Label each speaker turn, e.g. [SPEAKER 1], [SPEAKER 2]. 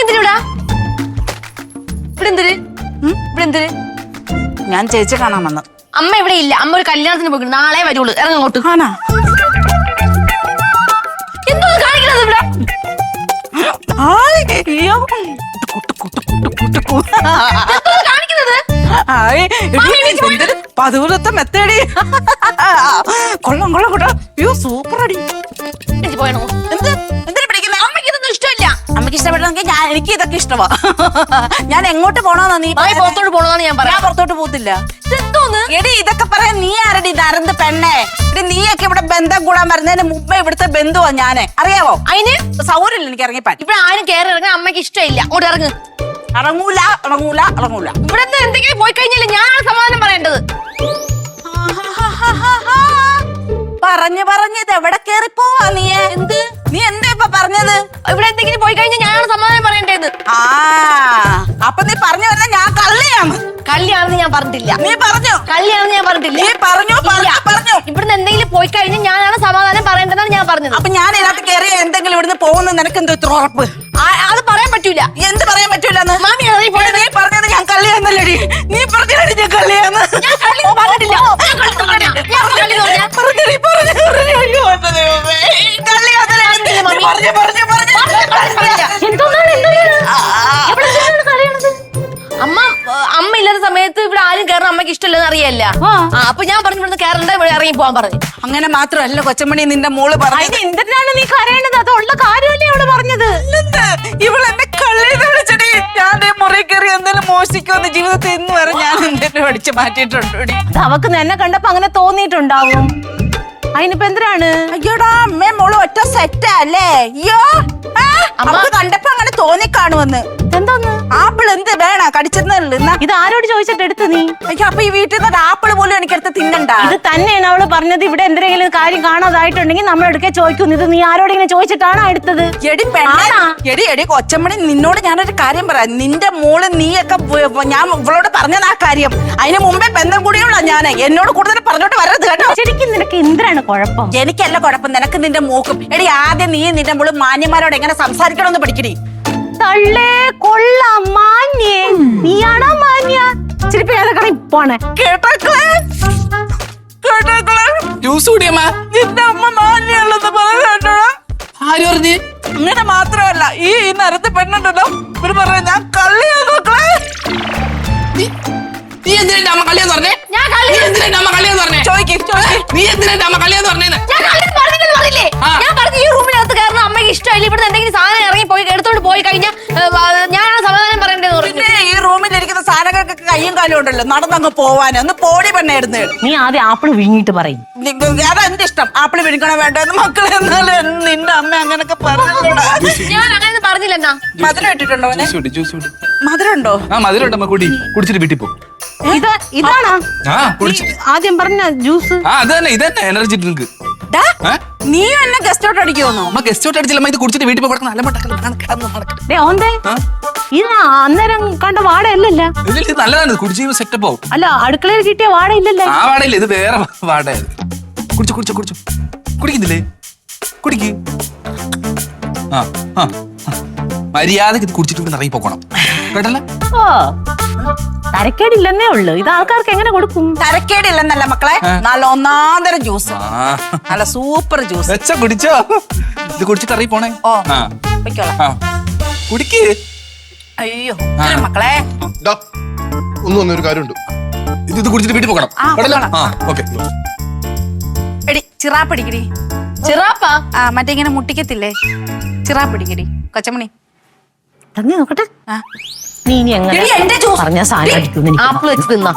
[SPEAKER 1] എന്തിനാ ഇവിടെ എന്തിന് ഇവിടെ എന്തിന്
[SPEAKER 2] ഞാൻ ചേച്ചി കാണാൻ വന്നു.
[SPEAKER 1] അമ്മ ഇവിടെ ഇല്ല. അമ്മ ഒരു കല്യാണത്തിന് പോയി നാളെ വരുള്ളൂ. ഇറങ്ങോട്ട് അങ്ങോട്ട്
[SPEAKER 2] ആണാ?
[SPEAKER 1] എന്തോ കാണിക്കണത് ഇവിടെ?
[SPEAKER 2] ആയ്, അയ്യോ. കുട്ടു, കുട്ടു, കുട്ടു, കുട്ടു, കു.
[SPEAKER 1] എന്തോ കാണിക്കുന്നത്
[SPEAKER 2] ആയ്, എടി, എന്തൊരു? പതുവിലത്തെ മെത്തേടി കൊള്ളം കൊള്ളം കൊള്ളാം. അയ്യോ സൂപ്പർ അടി
[SPEAKER 1] പോയണോ?
[SPEAKER 2] എന്ത്? ഇഷ്ടപ്പെട്ടെങ്കിൽ ഞാൻ എനിക്ക് ഇതൊക്കെ ഇഷ്ടമാ ഞാൻ എങ്ങോട്ട് പോണോന്നാ നീ
[SPEAKER 1] മായി
[SPEAKER 2] പറയുന്നേ?
[SPEAKER 1] പുറത്തോട്ട് പോണെന്നാണ് ഞാൻ
[SPEAKER 2] ഞാൻ
[SPEAKER 1] പറയാം
[SPEAKER 2] പുറത്തോട്ട് പോകത്തില്ല.
[SPEAKER 1] എന്തോന്ന്
[SPEAKER 2] എടി ഇതൊക്കെ പറയാൻ നീ ആരടി ഇത് അരന്ത് പെണ്ണേ? എടി നീയൊക്കെ ഇവിടെ ബന്ധം കൂടാൻ വരുന്നതിന് മുമ്പേ ഇവിടുത്തെ ബന്ധുവാ ഞാൻ. അറിയാവോ?
[SPEAKER 1] അതിന്
[SPEAKER 2] സൗകര്യമില്ല എനിക്ക് ഇറങ്ങിപ്പാൻ.
[SPEAKER 1] ഇവിടെ ആരും കയറി ഇറങ്ങാൻ അമ്മയ്ക്ക് ഇഷ്ടമില്ല. അങ്ങോട്ട് ഇറങ്ങ്.
[SPEAKER 2] ഇറങ്ങൂല ഇറങ്ങൂല ഇറങ്ങൂല.
[SPEAKER 1] ഇവിടെ നിന്ന് എന്തെങ്കിലും പോയി കഴിഞ്ഞാൽ ഞാനാണ് സമാധാനം പറയേണ്ടത്.
[SPEAKER 2] പറഞ്ഞു പറഞ്ഞ് ഇത് എവിടെ കേറി പോവാ നീ? ഇപ്പൊ പറഞ്ഞത്?
[SPEAKER 1] ഇവിടെ എന്തെങ്കിലും പോയി കഴിഞ്ഞാൽ ഞാനാണ് സമാധാനം പറയേണ്ടത്
[SPEAKER 2] ആ അപ്പൊ നീ പറഞ്ഞു വരുന്ന ഞാൻ കള്ളിയാണ്.
[SPEAKER 1] കല്യാണെന്ന് ഞാൻ പറഞ്ഞില്ല
[SPEAKER 2] നീ പറഞ്ഞു?
[SPEAKER 1] കല്യാണെന്ന് ഞാൻ പറഞ്ഞില്ല
[SPEAKER 2] നീ പറഞ്ഞു? പറഞ്ഞു? പറഞ്ഞു?
[SPEAKER 1] ഇവിടുന്ന് എന്തെങ്കിലും പോയി കഴിഞ്ഞാൽ ഞാനാണ് സമാധാനം പറയേണ്ടതെന്നാണ് ഞാൻ പറഞ്ഞത്.
[SPEAKER 2] അപ്പൊ ഞാൻ ഇതിനകത്ത് കയറി എന്തെങ്കിലും ഇവിടുന്ന് പോകുന്ന നിനക്ക് എന്തോ ഇത്ര ഉറപ്പ്?
[SPEAKER 1] അത് പറയാൻ പറ്റൂല.
[SPEAKER 2] എന്ത് പറയാൻ പറ്റൂലെന്ന്
[SPEAKER 1] മാമി.
[SPEAKER 2] നീ പറഞ്ഞത് ഞാൻ കള്ളിയാന്നല്ലേ നീ പറഞ്ഞു ഞാൻ കള്ളിയാന്ന്
[SPEAKER 1] കയറണം അമ്മയ്ക്ക് ഇഷ്ടമില്ലെന്ന് അറിയല്ല. അപ്പൊ ഞാൻ പറഞ്ഞു ഇവിടുന്ന് കയറണ്ട ഇവിടെ ഇറങ്ങി പോവാൻ പറഞ്ഞു.
[SPEAKER 2] അങ്ങനെ മാത്രമല്ല കൊച്ചമണി നിന്റെ മോൾ പറഞ്ഞു
[SPEAKER 1] എന്തിനാണ് നീ കരയേണ്ടത് അത് ഉള്ള കാര്യമല്ലേ അവൾ പറഞ്ഞത്.
[SPEAKER 2] ഇവളെന്നെ എന്നെ വിളിച്ചടി. ഞാൻ മുറി കയറി എന്തെങ്കിലും മോശിക്കുമെന്ന് ജീവിതത്തിൽ ഇന്ന് വരെ ഞാൻ എന്തെങ്കിലും അടിച്ചു മാറ്റിയിട്ടുണ്ട്
[SPEAKER 1] അവക്ക് എന്നെ കണ്ടപ്പോ അങ്ങനെ തോന്നിയിട്ടുണ്ടാവും. അതിനിപ്പോ എന്തിനാണ്?
[SPEAKER 2] അയ്യോടാ അമ്മേ മോൾ ഒറ്റ സെറ്റാ അല്ലേ? അയ്യോ കണ്ടപ്പോ അങ്ങനെ തോന്നിക്കാണുവന്ന്
[SPEAKER 1] എന്താന്ന്
[SPEAKER 2] ആപ്പിൾ എന്ത് വേണ? കടിച്ചെന്നല്ല
[SPEAKER 1] ഇത് ആരോട് ചോദിച്ചിട്ട് എടുത്ത് നീ?
[SPEAKER 2] അയ്യോ അപ്പൊ ഈ വീട്ടിൽ നിന്ന് ആപ്പിൾ പോലും എനിക്കെടുത്ത് തിന്നണ്ട.
[SPEAKER 1] ഇത് തന്നെയാണ് അവൾ പറഞ്ഞത്. ഇവിടെ എന്തെങ്കിലും കാര്യം കാണാതായിട്ടുണ്ടെങ്കിൽ നമ്മൾ എടുക്കെ ചോദിക്കുന്നു. ഇത് നീ ആരോടെങ്കിലും ചോദിച്ചിട്ടാണോ എടുത്തത്?
[SPEAKER 2] എടി പെണ്ണെ എടി എടി കൊച്ചമ്മണി നിന്നോട് ഞാനൊരു കാര്യം പറയാം. നിന്റെ മോൾ നീയൊക്കെ ഞാൻ ഇവളോട് പറഞ്ഞത് ആ കാര്യം. അതിന് മുമ്പേ ബന്ധം കൂടിയുള്ള ഞാൻ എന്നോട് കൂടുതൽ പറഞ്ഞോട്ട് വരരുത് കേട്ടോ.
[SPEAKER 1] ശരിക്കും നിനക്ക് എന്തിനാണ് കുഴപ്പം?
[SPEAKER 2] എനിക്കല്ല കുഴപ്പം. നിനക്ക് നിന്റെ മൂക്കും. എടി ആദ്യം നീ നിന്റെ മോൾ മാന്യന്മാരോട് എങ്ങനെ സംസാരിക്കണമെന്ന് പഠിക്കടി.
[SPEAKER 1] തള്ളേ പോണേ
[SPEAKER 3] ജ്യൂസ് കുടിയമ്മ.
[SPEAKER 2] നിന്റെ അമ്മ മാന്യുള്ളതെന്ന് പറഞ്ഞ കേട്ടോടാ
[SPEAKER 3] ആര് പറഞ്ഞ്?
[SPEAKER 2] അങ്ങനെ മാത്രമല്ല ഈ ഈ നരത്ത് പെണ്ണുണ്ടല്ലോ. ഇവർ പറഞ്ഞ ഞാൻ കള്ളിയാക്കളെ
[SPEAKER 3] നീ- നീ എന്തിനാ എന്റെ അമ്മ കള്ളിയെന്ന് പറഞ്ഞേ?
[SPEAKER 1] ഞാൻ കള്ളി
[SPEAKER 3] നീ എന്തിനാ എന്റെ അമ്മ കള്ളിയെന്ന് പറഞ്ഞേ?
[SPEAKER 2] ചോദിക്കും ചോദിക്കും.
[SPEAKER 3] നീ എന്തിനാ എന്റെ അമ്മ കള്ളിയെന്ന് പറഞ്ഞേന്ന്?
[SPEAKER 1] ഞാൻ കള്ളിന്ന് പറഞ്ഞില്ലെന്ന് പറഞ്ഞില്ലേ?
[SPEAKER 3] ആ.
[SPEAKER 1] ഞാൻ
[SPEAKER 2] കാലും ഉണ്ടല്ലോ നടന്നങ്ങ് പോവാൻ ഒന്ന് പോടി പെണ്ണായിരുന്നു
[SPEAKER 1] നീ ആദ്യം ആപ്പിൾ വിഴുങ്ങിട്ട് പറയും.
[SPEAKER 2] അതാ എന്റെ ഇഷ്ടം. ആപ്പിൾ വിഴുങ്ങണ വേണ്ടെന്ന് മക്കളെ എന്നാലും നിന്റെ അമ്മ അങ്ങനൊക്കെ പറഞ്ഞു
[SPEAKER 1] ഞാൻ അങ്ങനെ പറഞ്ഞില്ലെന്നാ
[SPEAKER 2] മധുരം ഇട്ടിട്ടുണ്ടോ അവനെ
[SPEAKER 3] ജ്യൂസ് കുടി ജ്യൂസ് കുടി
[SPEAKER 2] മധുരം ഉണ്ടോ
[SPEAKER 3] ആ മധുരം ഉണ്ടമ്മ കുടി. കുടിച്ചിട്ട് വീട്ടിൽ പോ.
[SPEAKER 1] ഇത് ഇതാണോ?
[SPEAKER 3] ആ കുടിച്ച്
[SPEAKER 1] ആദ്യം പറഞ്ഞ ജ്യൂസ്?
[SPEAKER 3] ആ അത് തന്നെ ഇത് തന്നെ എനർജി ഡ്രിങ്ക്
[SPEAKER 2] ഡാ,
[SPEAKER 3] ഏ?
[SPEAKER 2] നീയും എന്നെ ഗസ്റ്റ് ഔട്ട് അടിക്കുമെന്നോ
[SPEAKER 3] അമ്മ ഗസ്റ്റ് ഔട്ട് അടിച്ചില്ല അമ്മ ഇത് കുടിച്ചിട്ട് വീട്ടിൽ പോയി നല്ല മട്ടക്കണം
[SPEAKER 1] ഡേ ഓന്തേ.
[SPEAKER 3] ആ?
[SPEAKER 1] ഇത് അന്നേരം കണ്ട വാടയല്ലല്ല?
[SPEAKER 3] ഇതിൽ ഇത് നല്ലതാണ് കുടിച്ച് സെറ്റപ്പ് ആവും.
[SPEAKER 1] അല്ല അടുക്കളയിൽ കിട്ടിയ വാട ഇല്ലല്ലേ
[SPEAKER 3] ആ വാടയില്ല ഇത് വേറെ വാടയത് കുടിച്ചു കുടിച്ചു കുടിച്ചു. കുടിക്കുന്നില്ലേ? കുടിക്ക്. ആ ആ ആ. മര്യാദയ്ക്ക് ഇത് കുടിച്ചിട്ട് ഇറങ്ങി പോക്കണം കേട്ടല്ല?
[SPEAKER 1] ഓ തരക്കേടില്ലെന്നേ ഉള്ളു. ഇത് ആൾക്കാർക്ക് എങ്ങനെ കൊടുക്കും?
[SPEAKER 2] തരക്കേടില്ലെന്നല്ല മക്കളെ നല്ല ഒന്നാന്തരം ജ്യൂസ്.
[SPEAKER 3] ആ.
[SPEAKER 2] നല്ല സൂപ്പർ ജ്യൂസ്.
[SPEAKER 3] വെച്ച കുടിച്ചോ. ഇത് കുടിച്ചിട്ട് ഇറങ്ങി പോണേ.
[SPEAKER 2] ഓ
[SPEAKER 3] ആ.
[SPEAKER 2] വെക്കോളാം.
[SPEAKER 3] ആ. കുടിക്ക്.
[SPEAKER 2] അയ്യോ ഇത്തിരി മക്കളെ.
[SPEAKER 4] ഡാ, ഒന്ന് വന്നൊരു കാര്യമുണ്ട്.
[SPEAKER 3] ഇത് ഇത് കുടിച്ചിട്ട് വീട്ടിൽ പോകണം.
[SPEAKER 2] ആ,
[SPEAKER 3] കേട്ടല്ലോ?
[SPEAKER 2] പോകണം.
[SPEAKER 3] ആ ഓക്കെ.
[SPEAKER 2] എടി ചിറാപ്പടിക്കടി
[SPEAKER 1] ചിറാപ്പാ?
[SPEAKER 2] ആ മറ്റേ ഇങ്ങനെ മുട്ടിക്കത്തില്ലേ? ചിറാപ്പടിക്കടി കൊച്ചമണി.
[SPEAKER 1] തന്നെ നോക്കട്ടെ.
[SPEAKER 2] ആ.
[SPEAKER 1] നീ ഇനി എങ്ങനെ
[SPEAKER 2] എടി, എന്റെ ജ്യൂസ്.
[SPEAKER 1] പറഞ്ഞ സാധനം അടിക്കുന്നു
[SPEAKER 5] ആപ്പിൾ വെച്ച് തിന്നാ.